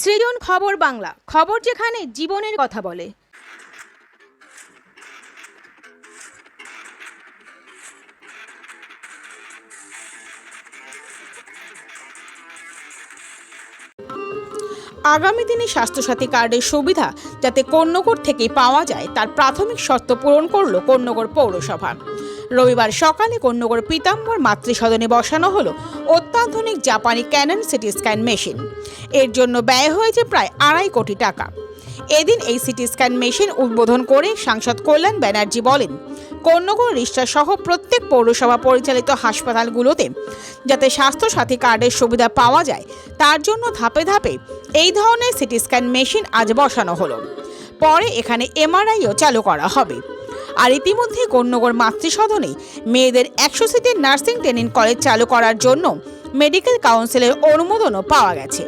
সৃজন খবর বাংলা। খবর যেখানে জীবনের কথা বলে। আগামী দিনে স্বাস্থ্যসাথী কার্ডের সুবিধা যাতে কন্যগর থেকে পাওয়া যায়, তার প্রাথমিক শর্ত পূরণ করল কন্যগর পৌরসভা। রবিবার সকালে কন্যগর পীতাম্বর মাতৃসদনে বসানো হলো অত্যাধুনিক জাপানি ক্যানন সিটি স্ক্যান মেশিন। এর জন্য ব্যয় হয়েছে প্রায় আড়াই কোটি টাকা। এদিন এই সিটি স্ক্যান মেশিন উদ্বোধন করে সাংসদ কল্যাণ ব্যানার্জি বলেন কন্যগর সহ প্রত্যেক পৌরসভা পরিচালিত হাসপাতালগুলোতে যাতে স্বাস্থ্যসাথী কার্ডের সুবিধা পাওয়া যায়, তার জন্য ধাপে ধাপে এই ধরনের সিটি স্ক্যান মেশিন আজ বসানো হলো। পরে এখানে এমআরআইও চালু করা হবে। আর ইতিমধ্যে কন্যগর মাতৃসদনে মেয়েদের একশো সিটের নার্সিং ট্রেনিং কলেজ চালু করার জন্য মেডিকেল কাউন্সিলের অনুমোদনও পাওয়া গেছে।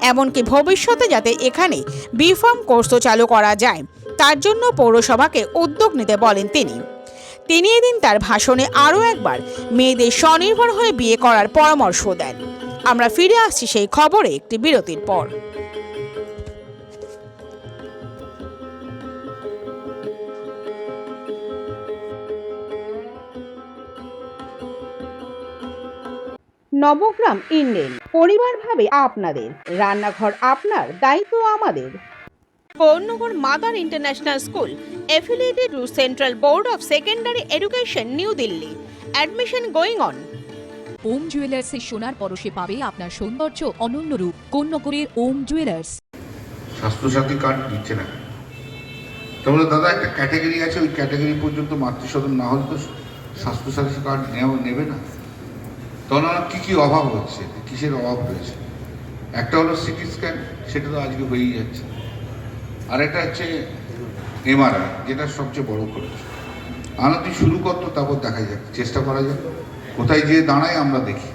এমনকি ভবিষ্যতে যাতে এখানে বিফার্ম কোর্সও চালু করা যায়, তার জন্য পৌরসভাকে উদ্যোগ নিতে বলেন তিনি। তিনি এদিন তার ভাষণে আরও একবার মেয়েদের স্বনির্ভর হয়ে বিয়ে করার পরামর্শ দেন। আমরা ফিরে আসছি সেই খবরে একটি বিরতির পর। নবগ্রাম ইন্ডেন পরিবার ভাবে আপনাদের রান্নাঘর আপনার দায়িত্ব আমাদের। Paurnagar mother international school affiliated to central board of secondary education new Delhi. Admission going on. Om জুয়েলার্সের সোনার পরশে পাবে আপনার সৌন্দর্য অনন্য রূপ। কন্যকরের ওম জুয়েলার্স? স্বাস্থ্যসাথী কার্ড দিচ্ছে না। তাহলে দাদা একটা ক্যাটাগরি আছে ওই ক্যাটাগরি পর্যন্ত মাতৃসদন না হলে তো স্বাস্থ্যসাথী কার্ড নেওয়া নেবে না। তখন আমার কী কী অভাব হচ্ছে, কিসের অভাব রয়েছে? একটা হলো সিটি স্ক্যান সেটা তো আজকে হয়েই যাচ্ছে। আর একটা হচ্ছে এমআরআই যেটা সবচেয়ে বড় খরচ। আমরা তুই শুরু করতো তারপর দেখা যাক, চেষ্টা করা যাক। কোথায় যেয়ে দাঁড়ায় আমরা দেখি।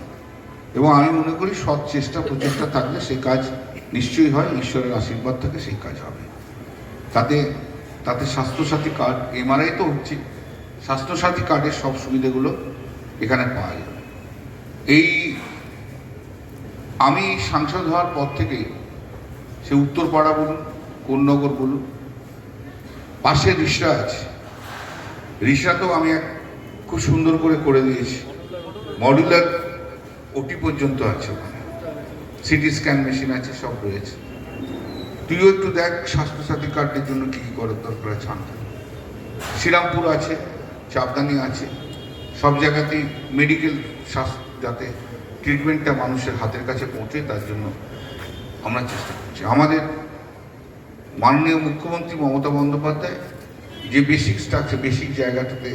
এবং আমি মনে করি সৎ চেষ্টা, প্রচেষ্টা থাকলে সেই কাজ নিশ্চয়ই হয়, ঈশ্বরের আশীর্বাদ থেকে সেই কাজ হবে। তাতে তাতে স্বাস্থ্যসাথী কার্ড এমআরআই তো হচ্ছে স্বাস্থ্যসাথী কার্ডের সব সুবিধাগুলো এখানে পাওয়া যাবে। এই আমি সাংসদ হওয়ার পর থেকেই সে উত্তরপাড়া বলুন, কোন্নগর বলুন, পাশে রিসরা আছে। রিসরা তো আমি এক খুব সুন্দর করে করে দিয়েছি। মডুলার ওটি পর্যন্ত আছে ওখানে। সিটি স্ক্যান মেশিন আছে, সব রয়েছে। তুইও একটু দেখ স্বাস্থ্যসাথী কার্ডের জন্য কী কী করার দরকার আছে শ্রীরামপুর আছে, চাপদানি আছে, সব জায়গাতেই মেডিকেল স্বাস্থ্য যাতে ট্রিটমেন্টটা মানুষের হাতের কাছে পৌঁছে, তার জন্য আমরা চেষ্টা করছি। আমাদের মাননীয় মুখ্যমন্ত্রী মমতা বন্দ্যোপাধ্যায় যে বেসিক স্ট্রাকচার বেসিক জায়গাটাতে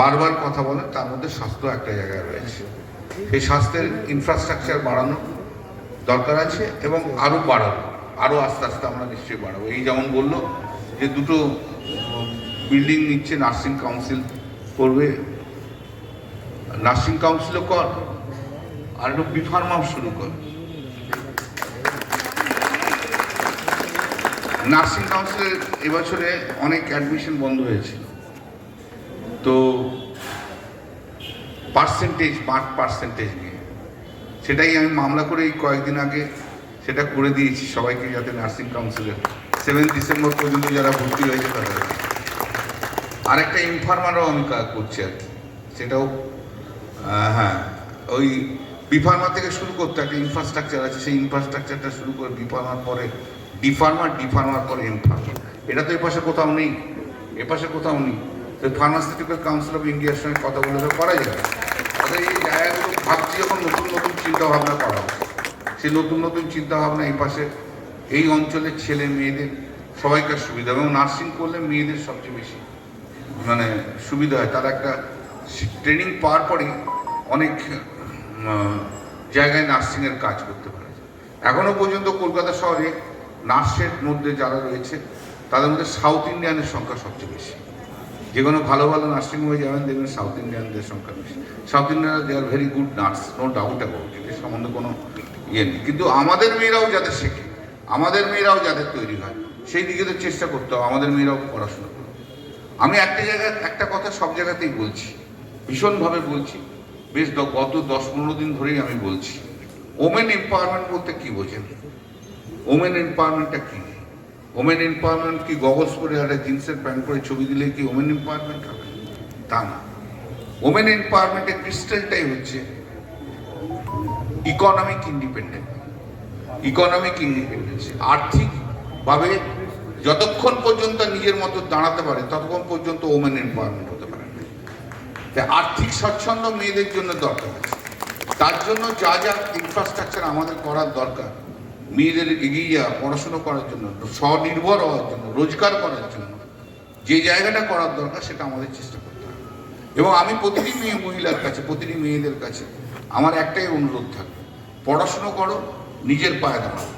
বারবার কথা বলেন, তার মধ্যে স্বাস্থ্য একটা জায়গায় রয়েছে। সেই স্বাস্থ্যের ইনফ্রাস্ট্রাকচার বাড়ানো দরকার আছে এবং আরও বাড়াবো আরও আস্তে আস্তে আমরা নিশ্চয়ই বাড়াবো। এই যেমন বলল যে দুটো বিল্ডিং নিচ্ছে নার্সিং কাউন্সিল করবে নার্সিং কাউন্সিলও কর, আর একটু বিফার্মাও শুরু কর। নার্সিং কাউন্সিলের এবছরে অনেক অ্যাডমিশন বন্ধ হয়েছিল। তো পার্সেন্টেজ পাঁচ পার্সেন্টেজ নিয়ে। সেটাই আমি মামলা করে এই কয়েকদিন আগে সেটা করে দিয়েছি সবাইকে যাতে নার্সিং কাউন্সিলে। সেভেন ডিসেম্বর পর্যন্ত যারা ভর্তি হয়েছে তাদের। আরেকটা ইনফার্মারও আমি করছি আর কি। সেটাও হ্যাঁ। ওই বিফার্মা থেকে শুরু করতে, একটা ইনফ্রাস্ট্রাকচার আছে, সেই ইনফ্রাস্ট্রাকচারটা শুরু করে বিফার্মার পরে ডিফার্মার ডিফার্মার পরে ইনফার্মার এটা তো এপাশে কোথাও নেই। এপাশে কোথাও নেই। তো ফার্মাসিউটিক্যাল কাউন্সিল অফ ইন্ডিয়ার সঙ্গে কথা বলে তো করা যায়। তাদের এই জায়গাগুলো ভাবছি যখন নতুন নতুন চিন্তাভাবনা করা সেই নতুন নতুন চিন্তাভাবনা এই পাশে এই অঞ্চলের ছেলে মেয়েদের সবাইকার সুবিধা। এবং নার্সিং করলে মেয়েদের সবচেয়ে বেশি মানে সুবিধা হয়। তারা একটা ট্রেনিং পাওয়ার পরেই অনেক জায়গায় নার্সিংয়ের কাজ করতে পারে এখনও পর্যন্ত কলকাতা শহরে নার্সের মধ্যে যারা রয়েছে, তাদের মধ্যে সাউথ ইন্ডিয়ানের সংখ্যা সবচেয়ে বেশি। যে কোনো ভালো ভালো নার্সিং হোমে যাবেন, দেখবেন সাউথ ইন্ডিয়ানদের সংখ্যা বেশি। South ইন্ডিয়ানরা they are very good nurse no doubt about এর সম্বন্ধে কোনো ইয়ে নেই। কিন্তু আমাদের মেয়েরাও যাদের শেখে, আমাদের মেয়েরাও যাদের তৈরি হয়, সেই দিকে তো চেষ্টা করতে হবে, আমাদের মেয়েরাও পড়াশোনা করবে আমি একটা জায়গায়, একটা কথা সব জায়গাতেই বলছি ভীষণভাবে বলছি। বেশ গত দশ পনেরো দিন ধরেই আমি বলছি। ওমেন এম্পাওয়ারমেন্ট বলতে কি বোঝেন? ওমেন এম্পাওয়ারমেন্টটা কি? ওমেন এম্পাওয়ারমেন্ট কি গগলস পরে একটা জিন্সের প্যান্ট পরে ছবি দিলে কি ওমেন এম্পাওয়ারমেন্ট হবে? তা না। ওমেন এম্পাওয়ারমেন্টের ক্রিস্টালটাই হচ্ছে ইকোনমিক ইন্ডিপেন্ডেন্ট ইকোনমিক ইন্ডিপেন্ডেন্স আর্থিকভাবে যতক্ষণ পর্যন্ত নিজের মতো দাঁড়াতে পারে, ততক্ষণ পর্যন্ত ওমেন এম্পাওয়ারমেন্ট হতে আর্থিক স্বচ্ছন্দ মেয়েদের জন্য দরকার তার জন্য যা যা ইনফ্রাস্ট্রাকচার আমাদের করার দরকার, মেয়েদের এগিয়ে যাওয়া, পড়াশুনো করার জন্য, স্বনির্ভর হওয়ার জন্য, রোজগার করার জন্য, যে জায়গাটা করার দরকার সেটা আমাদের চেষ্টা করতে হবে। এবং আমি প্রতিটি মেয়ে মহিলার কাছে, প্রতিটি মেয়েদের কাছে আমার একটাই অনুরোধ থাকবে, পড়াশুনো করো, নিজের পায়ে দাঁড়াও,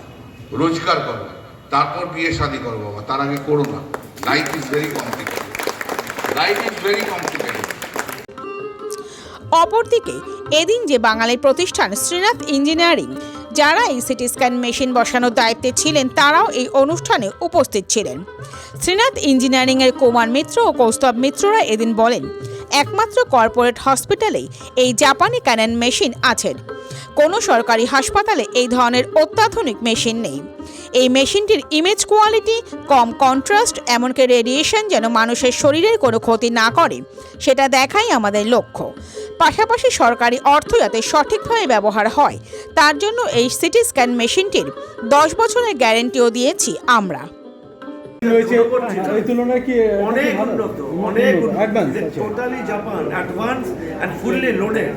রোজগার করো, তারপর বিয়ে শাদি করো বাবা, তার আগে করো না। Life is very complicated life is very complicated অপরদিকে, এদিন যে বাঙালির প্রতিষ্ঠান শ্রীনাথ ইঞ্জিনিয়ারিং, যারা এই সিটি স্ক্যান মেশিন বসানোর দায়িত্বে ছিলেন, তারাও এই অনুষ্ঠানে উপস্থিত ছিলেন। শ্রীনাথ ইঞ্জিনিয়ারিংয়ের কুমার মিত্র ও কৌস্তব মিত্ররা এদিন বলেন, একমাত্র কর্পোরেট হসপিটালেই এই জাপানি ক্যানন মেশিন আছেন। কোনো সরকারি হাসপাতালে এই ধরনের অত্যাধুনিক মেশিন নেই। এই মেশিনটির ইমেজ কোয়ালিটি, কম কন্ট্রাস্ট, এমনকি রেডিয়েশন যেন মানুষের শরীরের কোনো ক্ষতি না করে, সেটা দেখাই আমাদের লক্ষ্য। পাশাপাশি সরকারি অর্থ যাতে সঠিকভাবে ব্যবহার হয় তার জন্য এই সিটি স্ক্যান মেশিনটির দশ বছরের গ্যারেন্টিও দিয়েছি আমরা। রয়েছে এই তুলনায় কি অনেক উন্নত অনেক Advance। Totally Japan advance and fully loaded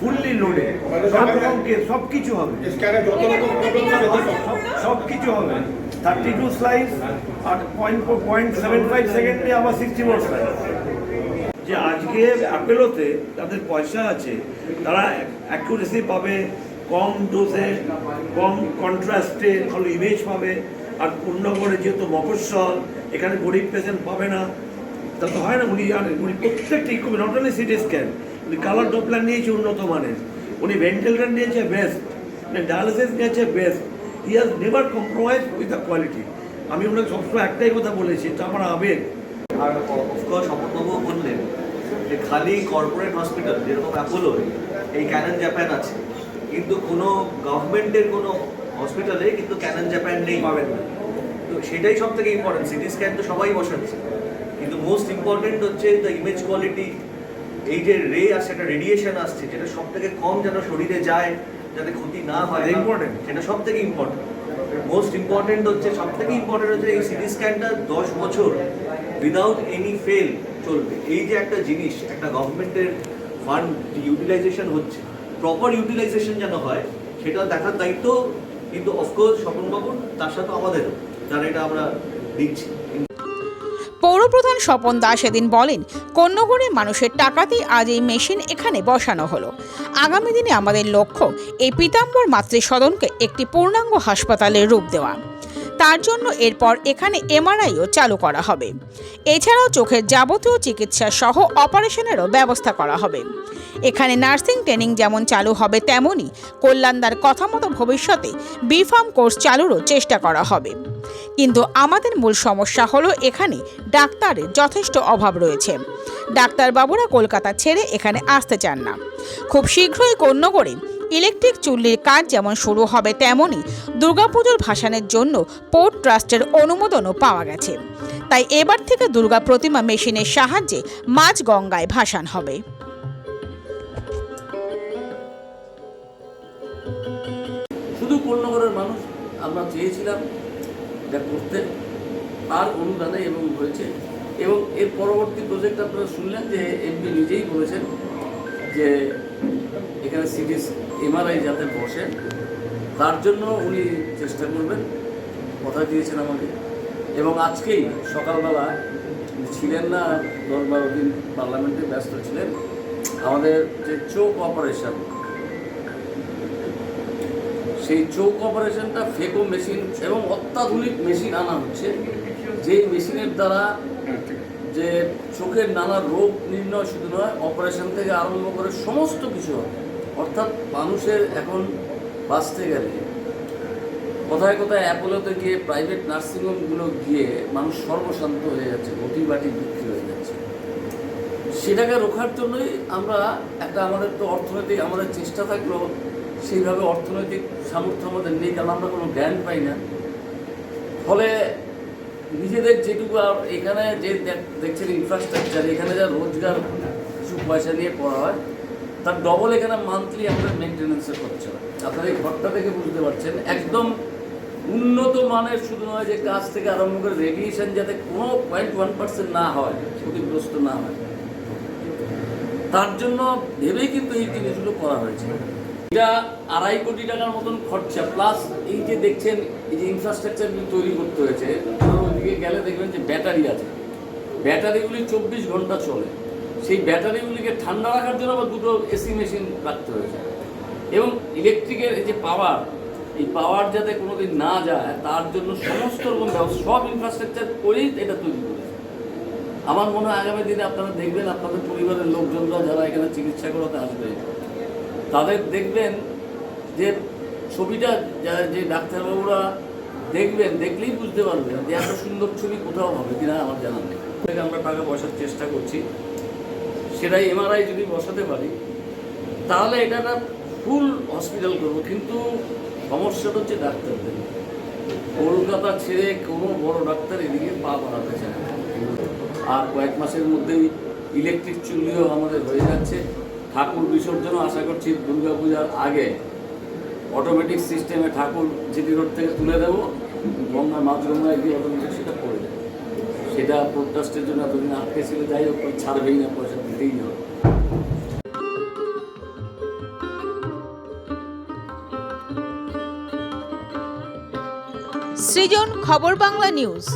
fully loaded সব রকম সব কিছু হবে সব কিছু হবে। থার্টি টু স্লাইস আর পয়েন্ট পয়েন্ট সেভেন ফাইভ সেকেন্ডে আবার সিক্সটি মোর স্লাইস যে আজকে অ্যাপেলোতে তাদের পয়সা আছে, তারা অ্যাকুরেসি পাবে, কম ডোজে কম কন্ট্রাস্টে ভালো ইমেজ পাবে, আর পূর্ণগড়ে যেহেতু মফস্বল, এখানে গরিব পেশেন্ট পাবে না, তা তো হয় না, উনি জানেন উনি প্রত্যেকটি নট অনলি সিটি স্ক্যান উনি কালার ডপলার নিয়েছে উন্নত মানের, উনি ভেন্টিলেটার নিয়েছে বেস্ট উনি ডায়ালিসিস নিয়েছে best he has never compromise with the quality আমি ওনাকে সবসময় একটাই কথা বলেছি, এটা আমার আবেগ। আর অফকোর্স স্বপনবাবু বললেন যে খালি কর্পোরেট হসপিটাল যেরকম অ্যাপোলো এই ক্যানন জাপান আছে। কিন্তু কোনো গভর্নমেন্টের কোনো হসপিটালে কিন্তু ক্যানন জাপান নেই। পাবেন না। তো সেটাই সব থেকে ইম্পর্টেন্ট সিটি স্ক্যান তো সবাই বসাচ্ছে। কিন্তু মোস্ট ইম্পর্টেন্ট হচ্ছে দ্য ইমেজ কোয়ালিটি এই যে রে আসছে একটা রেডিয়েশন আসছে যেটা সব থেকে কম যেন শরীরে যায় যাতে ক্ষতি না হয়। ইম্পর্টেন্ট সেটা সব থেকে ইম্পর্টেন্ট মোস্ট ইম্পর্টেন্ট হচ্ছে সব থেকে ইম্পর্টেন্ট হচ্ছে এই সিটি স্ক্যানটা দশ বছর উইদাউট এনি ফেল চলবে। এই যে একটা জিনিস, একটা গভর্নমেন্টের ফান্ড ইউটিলাইজেশন হচ্ছে প্রপার ইউটিলাইজেশন যেন হয় সেটা দেখার দায়িত্ব কিন্তু অফকোর্স স্বপনবাবুর তার সাথে আমাদেরও, যারা এটা আমরা দিচ্ছি। পৌরপ্রধান স্বপন দাস এদিন বলেন কন্যগড়ের মানুষের টাকাতেই আজ এই মেশিন এখানে বসানো হলো। আগামী দিনে আমাদের লক্ষ্য এই পীতাম্বর মাতৃসদনকে একটি পূর্ণাঙ্গ হাসপাতালের রূপ দেওয়া। তার জন্য এরপর এখানে এমআরআইও চালু করা হবে। এছাড়াও চোখের যাবতীয় চিকিৎসা সহ অপারেশনেরও ব্যবস্থা করা হবে। এখানে নার্সিং ট্রেনিং যেমন চালু হবে তেমনই কল্যাণদার কথা মতো ভবিষ্যতে বিফার্ম কোর্স চালুরও চেষ্টা করা হবে। কিন্তু আমাদের মূল সমস্যা হলো এখানে ডাক্তারের যথেষ্ট অভাব রয়েছে। ডাক্তারবাবুরা কলকাতা ছেড়ে এখানে আসতে চান না। খুব শীঘ্রই কন্যগড়ে ইলেকট্রিক চুল্লির কাজ যেমন শুরু হবে তেমনই দুর্গাপুজোর ভাসানের জন্য পোর্ট ট্রাস্টের অনুমোদনও পাওয়া গেছে। তাই এবার থেকে দুর্গা প্রতিমা মেশিনের সাহায্যে মাঝ গঙ্গায় ভাসান হবে। শুধু কন্যাগরের মানুষ, আমরা চেয়েছিলাম এটা করতে তার অনুদানে এবং হয়েছে। এবং এর পরবর্তী প্রজেক্ট আপনারা শুনলেন যে এমপি নিজেই বলেছেন যে এখানে সিটি এমআরআই যাতে বসে, তার জন্য উনি চেষ্টা করবেন, কথা দিয়েছেন আমাকে। এবং আজকেই সকালবেলা ছিলেন না দশ বারো দিন পার্লামেন্টে ব্যস্ত ছিলেন, আমাদের যে চোখ অপারেশন সেই চোখ অপারেশনটা ফেকো মেশিন এবং অত্যাধুনিক মেশিন আনা হচ্ছে। যেই মেশিনের দ্বারা যে চোখের নানা রোগ নির্ণয় শুধু নয় অপারেশন থেকে আরম্ভ করে সমস্ত কিছু অর্থাৎ মানুষের এখন বাঁচতে গেলে কোথায় কোথায় অ্যাপোলোতে গিয়ে প্রাইভেট নার্সিংহোমগুলো গিয়ে মানুষ সর্বশান্ত হয়ে যাচ্ছে বাটি বিক্রি হয়ে যাচ্ছে। সেটাকে রোখার জন্যই আমরা একটা আমাদের তো অর্থনৈতিক আমাদের চেষ্টা থাকলেও সেইভাবে অর্থনৈতিক সামর্থ্য আমাদের নেই, কারণ আমরা কোনো জ্ঞান পাই না। ফলে নিজেদের যেটুকু এখানে যে দেখ- দেখছেন ইনফ্রাস্ট্রাকচার এখানে যা রোজগার, কিছু পয়সা নিয়ে করা হয়, তার ডবল এখানে মান্থলি আপনার মেনটেন্যান্সের খরচা আপনার এই ঘরটা থেকে বুঝতে পারছেন, একদম উন্নত মানের শুধু নয় যে কাজ থেকে আরম্ভ করে রেডিয়েশন যাতে কোনো পয়েন্ট ওয়ান পার্সেন্ট না হয়, ক্ষতিগ্রস্ত না হয়। তার জন্য ভেবেই কিন্তু এই জিনিসগুলো করা হয়েছে। এটা আড়াই কোটি টাকার মতন খরচা প্লাস এই যে দেখছেন, এই যে ইনফ্রাস্ট্রাকচার তৈরি করতে হয়েছে ওইদিকে গেলে দেখবেন যে ব্যাটারি আছে। ব্যাটারিগুলি চব্বিশ ঘণ্টা চলে। সেই ব্যাটারিগুলিকে ঠান্ডা রাখার জন্য আবার দুটো এসি মেশিন রাখতে হয়েছে। এবং ইলেকট্রিকের এই যে পাওয়ার এই পাওয়ার যাতে কোনোদিন না যায়, তার জন্য সমস্ত রকম সব ইনফ্রাস্ট্রাকচার করেই এটা তৈরি করেছে। আমার মনে হয় আগামী দিনে আপনারা দেখবেন, আপনাদের পরিবারের লোকজনরা যারা এখানে চিকিৎসা করাতে আসবে তাদের দেখবেন যে ছবিটা যা- যে ডাক্তারবাবুরা দেখবেন, দেখলেই বুঝতে পারবেন যে এত সুন্দর ছবি কোথাও হবে কিনা আমার জানা নেই। আমরা টাকা বসার চেষ্টা করছি। সেটাই এমআরআই যদি বসাতে পারি, তাহলে এটা একটা ফুল হসপিটাল করব। কিন্তু সমস্যাটা হচ্ছে ডাক্তারদের। কলকাতা ছেড়ে কোনো বড় ডাক্তার এদিকে পা বাড়াতে চায় আর কয়েক মাসের মধ্যেই ইলেকট্রিক চুল্লিও আমাদের হয়ে যাচ্ছে। ঠাকুর বিসর্জন আশা করছি দুর্গাপূজার আগে অটোমেটিক সিস্টেমে ঠাকুর জিটি রোড থেকে তুলে দেবো। গঙ্গা মাছ গঙ্গায় গিয়ে অটোমেটিক সেটা পড়ে যাবে। সেটা প্রোডকাস্টের জন্য এতদিন আটকে ছিল, যাই হোক ছাড়বেই না, পয়সা দিতেই হবে। সৃজন খবর বাংলা নিউজ।